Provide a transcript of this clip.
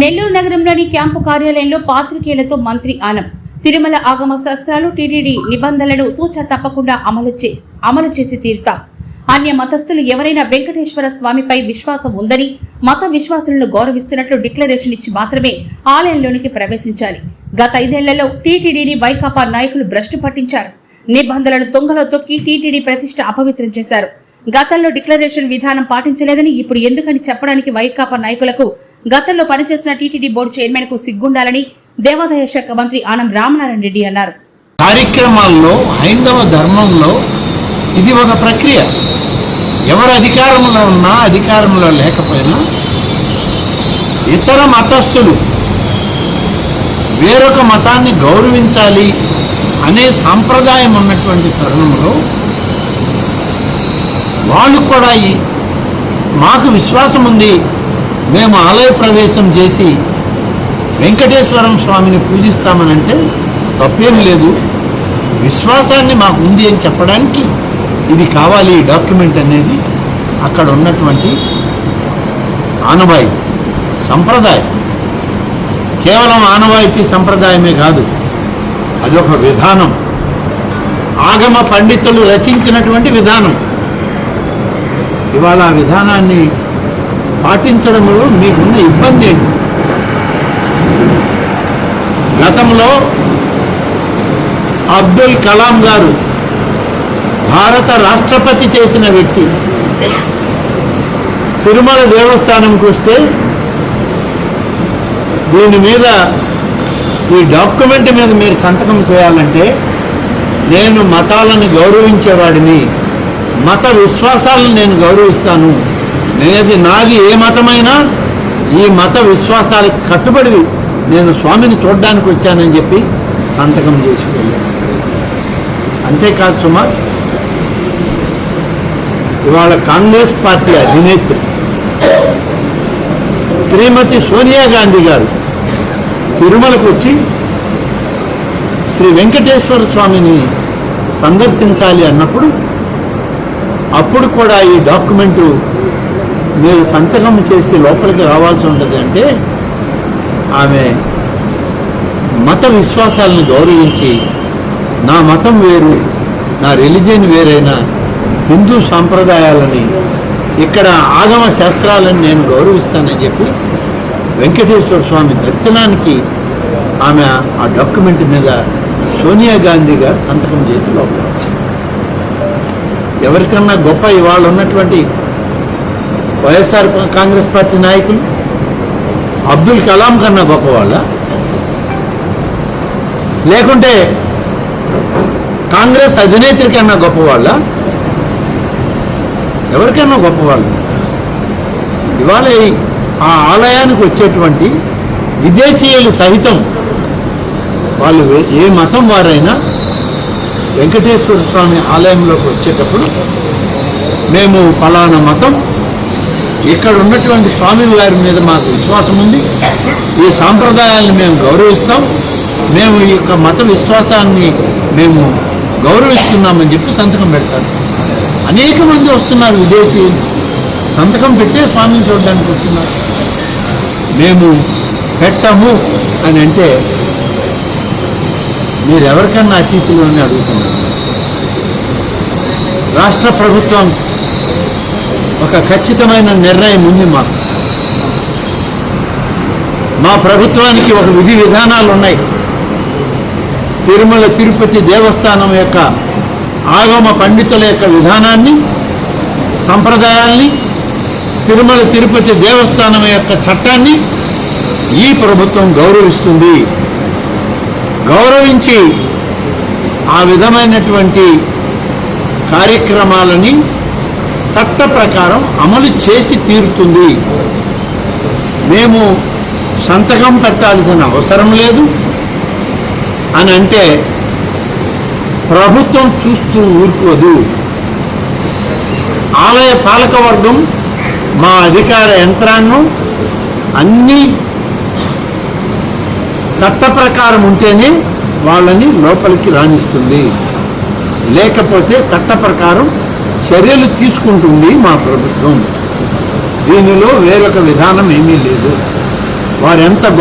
నెల్లూరు నగరంలోని క్యాంపు కార్యాలయంలో పాత్రికేయులతో మంత్రి ఆనం. తిరుమల ఆగమ శాస్త్రాలు టీటీడీ నిబంధనలను తూచా తప్పకుండా అమలు చే అమలు చేసి తీరుతాం. అన్య మతస్థులు ఎవరైనా వెంకటేశ్వర స్వామిపై విశ్వాసం ఉందని మత విశ్వాసులను గౌరవిస్తున్నట్లు డిక్లరేషన్ ఇచ్చి మాత్రమే ఆలయంలోనికి ప్రవేశించాలి. గత ఐదేళ్ళలో టీటీడీని వైకాపా నాయకులు భ్రష్టు పట్టించారు. నిబంధనలను తొంగలో తొక్కి టీటీడీ ప్రతిష్ట అపవిత్రం చేశారు. గతంలో డిక్లరేషన్ విధానం పాటించలేదని ఇప్పుడు ఎందుకని చెప్పడానికి వైకాపా నాయకులకు గతంలో పనిచేసిన టీటీడీ బోర్డు చైర్మన్కు సిగ్గుండాలని దేవాదాయ శాఖ మంత్రి ఆనం రామనారాయణ రెడ్డి అన్నారు. కార్యక్రమాల్లో హైందవ ధర్మంలో ఇది ఒక ప్రక్రియ. ఎవరు అధికారంలో ఉన్నా అధికారంలో లేకపోయినా ఇతర మతస్థులు వేరొక మతాన్ని గౌరవించాలి అనే సాంప్రదాయం ఉన్నటువంటి తరుణంలో వాళ్ళు కూడా మాకు విశ్వాసం ఉంది. మేము ఆలయ ప్రవేశం చేసి వెంకటేశ్వరం స్వామిని పూజిస్తామనంటే తప్పేం లేదు. విశ్వాసాన్ని మాకు ఉంది అని చెప్పడానికి ఇది కావాలి ఈ డాక్యుమెంట్ అనేది అక్కడ ఉన్నటువంటి ఆనవాయితీ సంప్రదాయం. కేవలం ఆనవాయితీ సంప్రదాయమే కాదు అదొక విధానం. ఆగమ పండితులు రచించినటువంటి విధానం. ఇవాళ ఆ విధానాన్ని పాటించడంలో మీకున్న ఇబ్బంది ఏంటి? గతంలో అబ్దుల్ కలాం గారు భారత రాష్ట్రపతి చేసిన వ్యక్తి. తిరుమల దేవస్థానంకి వస్తే దీని మీద ఈ డాక్యుమెంట్ మీద మీరు సంతకం చేయాలంటే నేను మతాలను గౌరవించేవాడిని. మత విశ్వాసాలను నేను గౌరవిస్తాను. నేది నాది ఏ మతమైనా ఈ మత విశ్వాసాలకు కట్టుబడి నేను స్వామిని చూడడానికి వచ్చానని చెప్పి సంతకం చేసి వెళ్ళాను. అంతేకాదు సుమార్ ఇవాళ కాంగ్రెస్ పార్టీ అధినేత్రి శ్రీమతి సోనియా గాంధీ గారు తిరుమలకు వచ్చి శ్రీ వెంకటేశ్వర స్వామిని సందర్శించాలి అన్నప్పుడు అప్పుడు కూడా ఈ డాక్యుమెంటు మీరు సంతకం చేసి లోపలికి రావాల్సి ఉంటుంది అంటే ఆమె మత విశ్వాసాలను గౌరవించి నా మతం వేరు నా రిలిజియన్ వేరైనా హిందూ సాంప్రదాయాలని ఇక్కడ ఆగమ శాస్త్రాలను నేను గౌరవిస్తానని చెప్పి వెంకటేశ్వర స్వామి దర్శనానికి ఆమె ఆ డాక్యుమెంట్ మీద సోనియా గాంధీ గారు సంతకం చేసి లోపల ఎవరికన్నా గొప్ప ఇవాళ ఉన్నటువంటి వైఎస్ఆర్ కాంగ్రెస్ పార్టీ నాయకులు అబ్దుల్ కలాం కన్నా గొప్పవాళ్ళ? లేకుంటే కాంగ్రెస్ అధినేత్రి కన్నా గొప్పవాళ్ళ? గొప్ప గొప్పవాళ్ళు? ఇవాళ ఆ ఆలయానికి వచ్చేటువంటి విదేశీయులు సహితం వాళ్ళు ఏ మతం వారైనా వెంకటేశ్వర స్వామి ఆలయంలోకి వచ్చేటప్పుడు మేము ఫలానా మతం ఇక్కడ ఉన్నటువంటి స్వామి వారి మీద మాకు విశ్వాసం ఉంది. ఈ సాంప్రదాయాలను మేము గౌరవిస్తాం. మేము ఈ యొక్క మత విశ్వాసాన్ని మేము గౌరవిస్తున్నామని చెప్పి సంతకం పెడతారు. అనేక మంది వస్తున్నారు విదేశీయులు సంతకం పెట్టే స్వామిని చూడడానికి వస్తున్నారు. మేము పెట్టము అని అంటే మీరు ఎవరికన్నా అతిథులు అని అడుగుతున్నారు రాష్ట్ర ప్రభుత్వం ఒక ఖచ్చితమైన నిర్ణయం ఉంది మాకు. మా ప్రభుత్వానికి ఒక విధి విధానాలు ఉన్నాయి. తిరుమల తిరుపతి దేవస్థానం యొక్క ఆగమ పండితుల యొక్క విధానాన్ని సంప్రదాయాల్ని తిరుమల తిరుపతి దేవస్థానం యొక్క చట్టాన్ని ఈ ప్రభుత్వం గౌరవిస్తుంది. గౌరవించి ఆ విధమైనటువంటి కార్యక్రమాలని చట్ట ప్రకారం అమలు చేసి తీరుతుంది. మేము సంతకం పెట్టాల్సిన అవసరం లేదు. అని అంటే ప్రభుత్వం చూస్తూ ఊరుకోదు. ఆలయ పాలకవర్గం మా అధికార యంత్రాంగం అన్నీ చట్ట ప్రకారం ఉంటేనే వాళ్ళని లోపలికి రాణిస్తుంది. లేకపోతే చట్ట ప్రకారం చర్యలు తీసుకుంటుంది మా ప్రభుత్వం. దీనిలో వేరొక విధానం ఏమీ లేదు. వారెంత